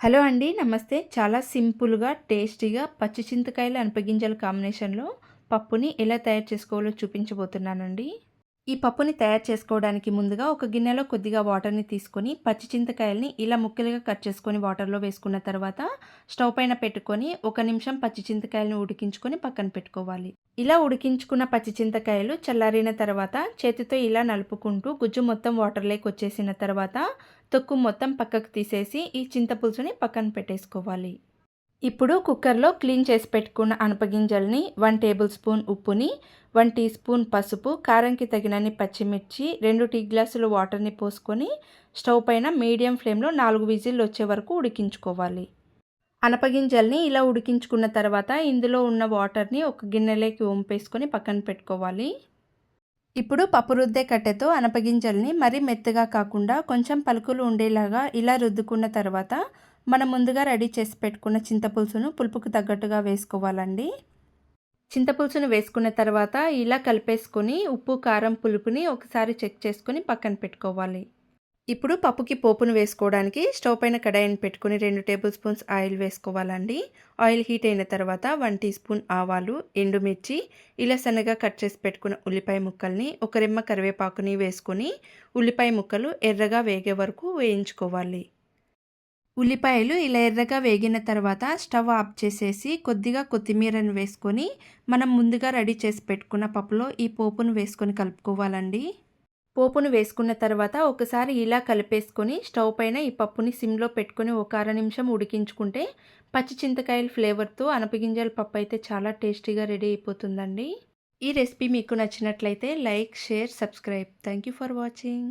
Hello అండి నమస్తే. చాలా సింపుల్గా టేస్టీగా పచ్చి చింతకాయలు అనపగింజల కాంబినేషన్లో పప్పుని ఎలా తయారు చేసుకోవాలో చూపించబోతున్నానండి. ఈ పప్పుని తయారు చేసుకోవడానికి ముందుగా ఒక గిన్నెలో కొద్దిగా వాటర్ని తీసుకొని పచ్చి చింతకాయల్ని ఇలా ముక్కలుగా కట్ చేసుకొని వాటర్లో వేసుకున్న తర్వాత స్టవ్ పైన పెట్టుకొని ఒక నిమిషం పచ్చి చింతకాయలను ఉడికించుకొని పక్కన పెట్టుకోవాలి. ఇలా ఉడికించుకున్న పచ్చి చింతకాయలు చల్లారిన తర్వాత చేతితో ఇలా నలుపుకుంటూ గుజ్జు మొత్తం వాటర్లోకి వచ్చేసిన తర్వాత తొక్కు మొత్తం పక్కకు తీసేసి ఈ చింతపులుసుని పక్కన పెట్టేసుకోవాలి. ఇప్పుడు కుక్కర్లో క్లీన్ చేసి పెట్టుకున్న అనపగింజల్ని వన్ టేబుల్ స్పూన్ ఉప్పుని వన్ టీ స్పూన్ పసుపు కారంకి తగినన్ని పచ్చిమిర్చి రెండు టీ గ్లాసులు వాటర్ని పోసుకొని స్టవ్ పైన మీడియం ఫ్లేమ్లో నాలుగు విజిల్లు వచ్చే వరకు ఉడికించుకోవాలి. అనపగింజల్ని ఇలా ఉడికించుకున్న తర్వాత ఇందులో ఉన్న వాటర్ని ఒక గిన్నెలోకి వంపేసుకొని పక్కన పెట్టుకోవాలి. ఇప్పుడు పప్పు రుద్దే కట్టెతో అనపగింజల్ని మరీ మెత్తగా కాకుండా కొంచెం పలుకులు ఉండేలాగా ఇలా రుద్దుకున్న తర్వాత మనం ముందుగా రెడీ చేసి పెట్టుకున్న చింతపులుసును పులుపుకు తగ్గట్టుగా వేసుకోవాలండి. చింతపులుసును వేసుకున్న తర్వాత ఇలా కలిపేసుకొని ఉప్పు కారం పులుపుని ఒకసారి చెక్ చేసుకొని పక్కన పెట్టుకోవాలి. ఇప్పుడు పప్పుకి పోపును వేసుకోవడానికి స్టవ్ పైన కడాయిని పెట్టుకుని రెండు టేబుల్ స్పూన్స్ ఆయిల్ వేసుకోవాలండి. ఆయిల్ హీట్ అయిన తర్వాత వన్ టీ స్పూన్ ఆవాలు ఎండుమిర్చి ఇలా సన్నగా కట్ చేసి పెట్టుకున్న ఉల్లిపాయ ముక్కల్ని ఒక రెమ్మ కరివేపాకుని వేసుకొని ఉల్లిపాయ ముక్కలు ఎర్రగా వేగే వరకు వేయించుకోవాలి. ఉల్లిపాయలు ఇలా ఎర్రగా వేగిన తర్వాత స్టవ్ ఆఫ్ చేసేసి కొద్దిగా కొత్తిమీరను వేసుకొని మనం ముందుగా రెడీ చేసి పెట్టుకున్న పప్పులో ఈ పోపును వేసుకొని కలుపుకోవాలండి. పోపును వేసుకున్న తర్వాత ఒకసారి ఇలా కలిపేసుకొని స్టవ్ పైన ఈ పప్పుని సిమ్లో పెట్టుకొని ఒక అర నిమిషం ఉడికించుకుంటే పచ్చి చింతకాయల ఫ్లేవర్తో అనపగింజల పప్పు అయితే చాలా టేస్టీగా రెడీ అయిపోతుందండి. ఈ రెసిపీ మీకు నచ్చినట్లయితే like share subscribe. Thank you for watching.